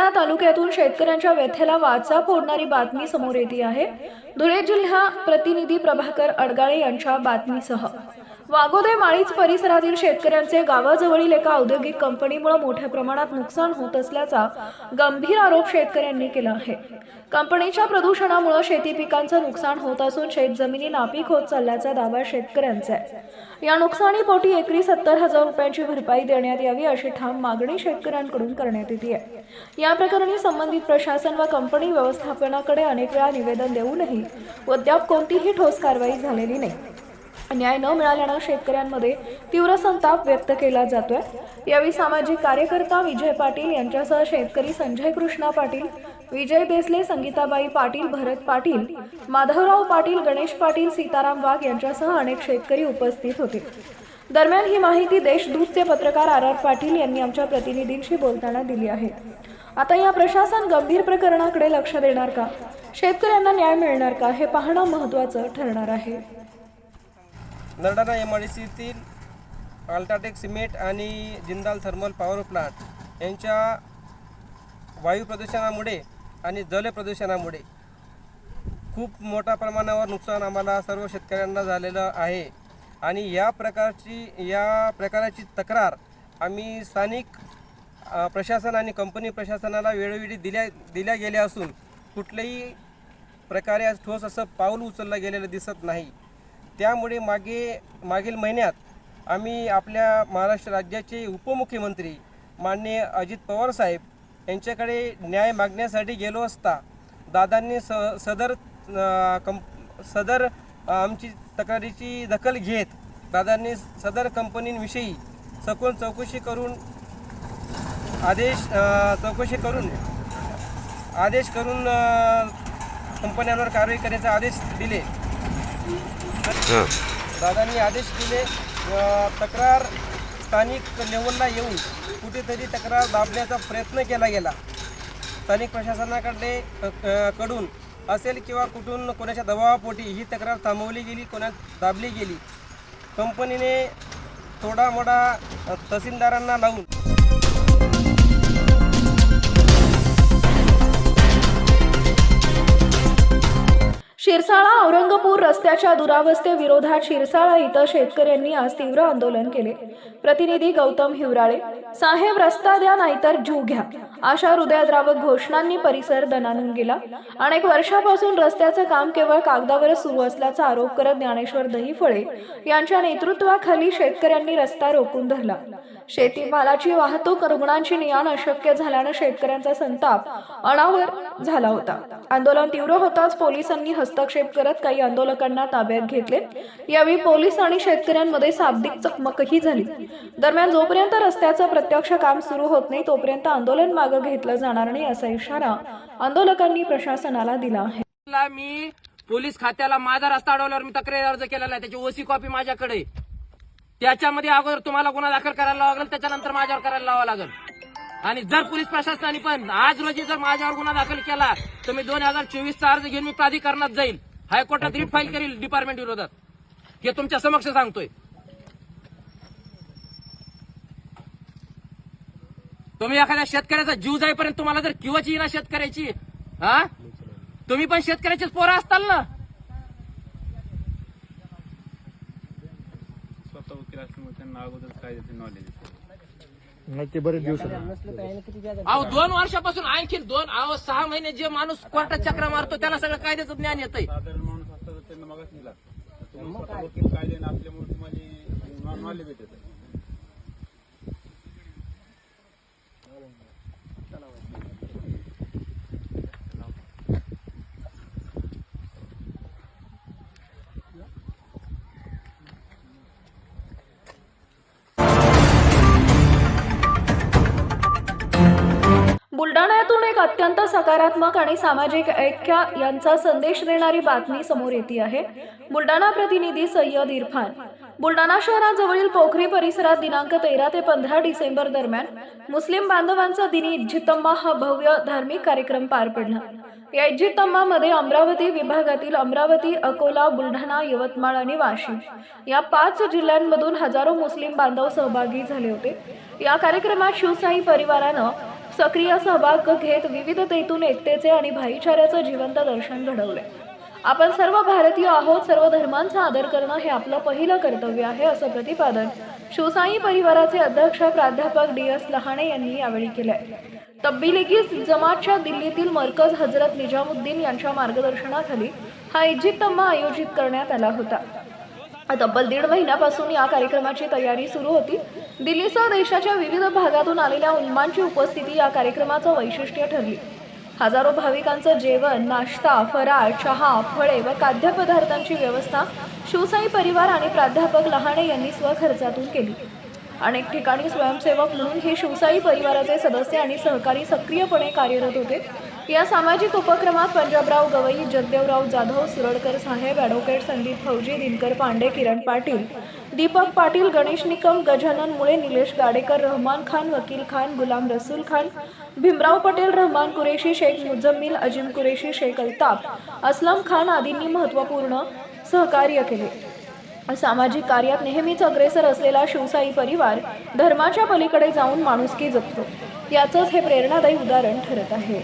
बुलढाणा तालुक्यातून शेतकऱ्यांच्या व्यथेला वाचा फोडणारी बातमी समोर येते आहे. धुळे जिल्हा प्रतिनिधी प्रभाकर अडगाळे यांच्या बातमीसह. वागोदे माळीच परिसरातील शेतकऱ्यांचे गावाजवळील एका औद्योगिक कंपनीमुळे मोठ्या प्रमाणात नुकसान होत असल्याचा गंभीर आरोप शेतकऱ्यांनी केला आहे. कंपनीच्या प्रदूषणामुळे शेती पिकांचं नुकसान होत असून शेतजमिनी नापीक होत चालल्याचा दावा शेतकऱ्यांचा आहे. या नुकसानीपोटी एकरी सत्तर हजार रुपयांची भरपाई देण्यात यावी अशी ठाम मागणी शेतकऱ्यांकडून करण्यात येते आहे. या प्रकरणी संबंधित प्रशासन व कंपनी व्यवस्थापनाकडे अनेक वेळा निवेदन देऊनही अद्याप कोणतीही ठोस कारवाई झालेली नाही. न्याय न मिळाल्यानं शेतकऱ्यांमध्ये तीव्र संताप व्यक्त केला जातोय. यावेळी सामाजिक कार्यकर्ता विजय पाटील यांच्यासह शेतकरी संजय कृष्णा पाटील विजय देसले संगीताबाई पाटील भरत पाटील माधवराव पाटील गणेश पाटील सीताराम वाघ यांच्यासह अनेक शेतकरी उपस्थित होते. दरम्यान ही माहिती देशदूतचे पत्रकार आर आर पाटील यांनी आमच्या प्रतिनिधींशी बोलताना दिली आहे. आता या प्रशासन गंभीर प्रकरणाकडे लक्ष देणार का? शेतकऱ्यांना न्याय मिळणार का? हे पाहणं महत्त्वाचं ठरणार आहे. नरडाणा एम आय डी सीतील अल्ट्राटेक सिमेंट आणि जिंदाल थर्मल पॉवर प्लांट यांच्या वायू प्रदूषणामुळे आणि जल प्रदूषणामुळे खूप मोठ्या प्रमाणावर नुकसान आम्हाला सर्व शेतकऱ्यांना झालेलं आहे. आणि या प्रकारची या प्रकाराची तक्रार आम्ही स्थानिक प्रशासन आणि कंपनी प्रशासनाला वेळोवेळी दिल्या दिल्या गेल्या असून कुठल्याही प्रकारे आज ठोस असं पाऊल उचललं गेलेलं दिसत नाही. त्यामुळे मागे मागील महिन्यात आम्ही आपल्या महाराष्ट्र राज्याचे उपमुख्यमंत्री माननीय अजित पवार साहेब यांच्याकडे न्याय मागण्यासाठी गेलो असता दादांनी स सदर कंप सदर आमची तक्रारीची दखल घेत दादांनी सदर कंपनींविषयी सखोल चौकशी करून आदेश चौकशी करून आदेश करून कंपन्यांवर कारवाई करण्याचे आदेश दिले. दादांनी आदेश दिले अ, तक्रार स्थानिक लेवलला येऊन कुठेतरी तक्रार दाबण्याचा प्रयत्न केला गेला. स्थानिक प्रशासनाकडे अ, क- कडून असेल किंवा कुठून कोणाच्या दबावापोटी ही तक्रार थांबवली गेली कोणात दाबली गेली कंपनीने थोडा मोठा तहसीलदारांना लावून शिरसाळा औरंगपूर रस्त्याच्या दुरावस्थे विरोधात शिरसाळा इथं शेतकऱ्यांनी आज तीव्र आंदोलन केले. प्रतिनिधी गौतम हिवराळे साहेब रस्ता द्या नाहीतर जीव घ्या. अशा हृदयद्रावक घोषणांनी परिसर दणानून गेला. अनेक वर्षापासून रस्त्याचं काम केवळ कागदावरच सुरू असल्याचा आरोप करत ज्ञानेश्वर दहीफळे यांच्या नेतृत्वाखाली शेतकऱ्यांनी रस्ता रोखून धरला. शेतीमालाची वाहतूक रुग्णांची नियाण अशक्य झाल्यानं शेतकऱ्यांचा संताप अनावर झाला होता. आंदोलन तीव्र होताच पोलिसांनी हस्तक्षेप करत काही आंदोलकांना ताब्यात घेतले. यावेळी पोलीस आणि शेतकऱ्यांमध्ये शाब्दिक चकमकही झाली. दरम्यान जोपर्यंत रस्त्याचं प्रत्यक्ष काम सुरू होत नाही तोपर्यंत आंदोलन मागं घेतलं जाणार नाही असा इशारा आंदोलकांनी प्रशासनाला दिला आहे. मी पोलीस खात्याला माझा रस्ता अडवल्यावर मी तक्रार अर्ज केलेला आहे. त्याची ओसी कॉपी माझ्याकडे त्याच्यामध्ये अगोदर तुम्हाला गुन्हा दाखल करायला लावा लागेल त्याच्यानंतर माझ्यावर करायला लावा लागेल. आणि जर पोलीस प्रशासनाने पण आज रोजी जर माझ्यावर गुन्हा दाखल केला तर मी दोन हजार चोवीसचा अर्ज घेऊन मी प्राधिकरणात जाईल. हायकोर्टात रिट फाईल करील डिपार्टमेंट विरोधात. हे तुमच्या समक्ष सांगतोय. तुम्ही एखाद्या शेतकऱ्याचा जीव जाईपर्यंत तुम्हाला जर किंवाची ना शेतकऱ्याची हा? तुम्ही पण शेतकऱ्याचेच पोरं असताल ना? स्वतः वकील असल्यामुळे त्यांना अगोदर कायद्याचे नॉलेज नाही ते बरेच दिवस. अहो दोन वर्षापासून आणखी दोन अहो सहा महिने जे माणूस कोर्टात चक्रा मारतो त्याला सगळं कायद्याचं ज्ञान येतंय. साधारण माणूस असता तर त्यांना मगच वकील कायद्याने असल्यामुळे तुम्हाला भेटत अत्यंत सकारात्मक आणि सामाजिक ऐक्य यांचा संदेश देणारी बातमी समोर येते आहे. बुलढाणा प्रतिनिधी सय्यद इरफान. बुलढाणा शहराजवळील पोखरी परिसरात दिनांक तेरा ते पंधरा डिसेंबर दरम्यान मुस्लिम बांधवांचा दिनी इज्जितम्मा हा भव्य धार्मिक कार्यक्रम पार पडला. या इज्जितम्मामध्ये अमरावती विभागातील अमरावती अकोला बुलढाणा यवतमाळ आणि वाशिम या पाच जिल्ह्यांमधून हजारो मुस्लिम बांधव सहभागी झाले होते. या कार्यक्रमात शिवशाही परिवारानं सक्रिय सहभाग घेत विविधतेतून एकतेचे आणि भाईचाऱ्याचं जिवंत दर्शन घडवले. आपण सर्व भारतीय आहोत सर्व धर्मांचा आदर करणं हे आपलं पहिलं कर्तव्य आहे असं प्रतिपादन शिवसाई परिवाराचे अध्यक्ष प्राध्यापक डी एस लहाणे यांनी यावेळी केलंय. तब्बिलिगी जमातच्या दिल्लीतील मरकज हजरत निजामुद्दीन यांच्या मार्गदर्शनाखाली हा इजिप्तम्मा आयोजित करण्यात आला होता. तब्बल दीड महिन्यापासून या कार्यक्रमाची तयारी सुरू होती. दिल्लीसह देशाच्या विविध भागातून आलेल्या उल्मांची उपस्थिती या कार्यक्रमाचं वैशिष्ट्य ठरली. हजारो भाविकांचं जेवण नाश्ता फराळ चहा फळे व खाद्यपदार्थांची व्यवस्था शिवसाई परिवार आणि प्राध्यापक लहाणे यांनी स्वखर्चातून केली. अनेक ठिकाणी स्वयंसेवक म्हणून हे शिवसाई परिवाराचे सदस्य आणि सहकारी सक्रियपणे कार्यरत होते. या सामाजिक उपक्रमात पंजाबराव गवई जगदेवराव जाधव सुरडकर साहेब ॲडव्होकेट संदीप फौजी दिनकर पांडे किरण पाटील दीपक पाटील गणेश निकम गजानन मुळे निलेश गाडेकर रहमान खान वकील खान गुलाम रसूल खान भीमराव पटेल रहमान कुरेशी शेख मुजम्मिल अजिम कुरेशी शेख अल्ताफ असलम खान आदींनी महत्त्वपूर्ण सहकार्य केले. सामाजिक कार्यात नेहमीच अग्रेसर असलेला शिवसाई परिवार धर्माच्या पलीकडे जाऊन माणुसकी जपतो. याचंच हे प्रेरणादायी उदाहरण ठरत आहे.